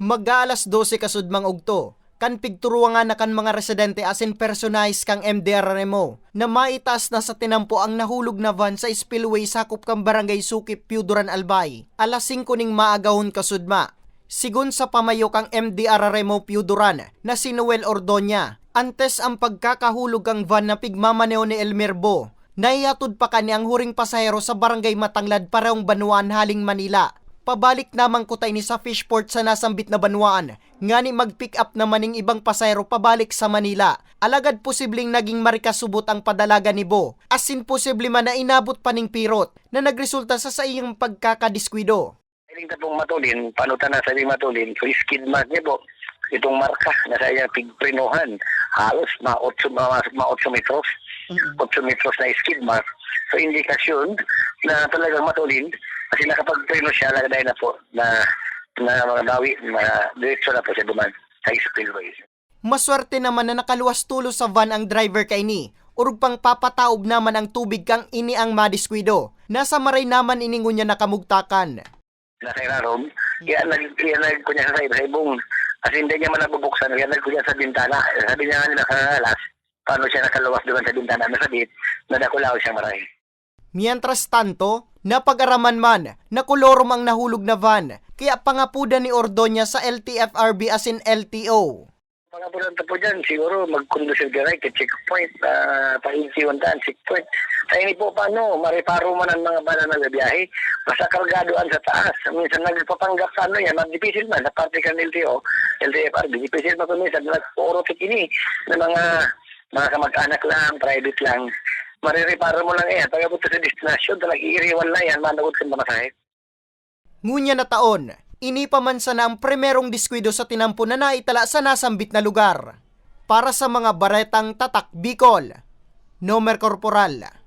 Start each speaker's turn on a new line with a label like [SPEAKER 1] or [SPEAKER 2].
[SPEAKER 1] Mag-aalas 12 kasudmang ugto, kan pigturuwa nga na kan mga residente asin personalize kang MDRMO na maitas na sa tinampo ang nahulog na van sa spillway sakop kang barangay Sukip, Piuduran, Albay. Alas 5 ning maagahon kasudma. Sigun sa pamayo kang MDRMO Piuduran na si Noel Ordonya, antes ang pagkakahulog ang van na pigmamaneo ni Elmerbo, naiyatod pa kani ang huring pasahero sa barangay Matanglad pareong Banuan haling Manila. Pabalik namang kutay ni sa Fishport sa nasambit na Banuan, ngani mag-pick up naman ng ibang pasahero pabalik sa Manila. Alagad posibleng naging marikasubot ang padalaga ni Bo, asin posible man na inabot pa ning pirot na nagresulta sa sa iyang pagkakadiskwido.
[SPEAKER 2] Iling na pong matulin, panutan na sa matulin, so skid mark niya po, itong marka na sa iyang pigprinuhan, halos mga 8, mga, mga 8 metros, 8 metros na skid mark. So indikasyon na talagang matulin, kasi nakapagpreno siya, lagay na po na na mga dawi, na diretso na po siya duman sa spillway.
[SPEAKER 1] Maswerte naman na nakaluwas tulo sa van ang driver kay ni. Urug pang papataob naman ang tubig kang ini ang madiskwido. Nasa maray naman iningon niya nakamugtakan.
[SPEAKER 2] na kay Rarom, kaya nag, kaya nag kunya sa sa ibong, kasi hindi niya man nabubuksan, kaya nag kunya sa bintana, sabi niya nga nila nakakalas, paano siya nakaluwas doon sa bintana, nasabit, nadakulaw siya maray.
[SPEAKER 1] Mientras tanto, napag-araman man na kolorom ang nahulog na van, kaya pangapuda ni Ordonya sa LTFRB as in LTO.
[SPEAKER 2] Pangapulan po dyan, siguro mag-conducive ka right, checkpoint, uh, pa-insiwantan, checkpoint. Kaya ni po paano, mariparo man ang mga bala na biyahe, basta kargadoan sa taas. Minsan nagpapanggap sa ano yan, magdipisil man, sa parte ka ng LTO, LTFRB, dipisil man kung minsan, nag-orotik ini, ng mga mga kamag-anak lang, private lang. Maririparo mo lang yan, pagkapunta sa destination, talag iiriwan na yan, managot ka mamasahit.
[SPEAKER 1] Ngunya na taon, inipamansa na ang primerong diskwido sa tinampo na naitala sa nasambit na lugar. Para sa mga baretang tatak Bicol, Nomer Corporal,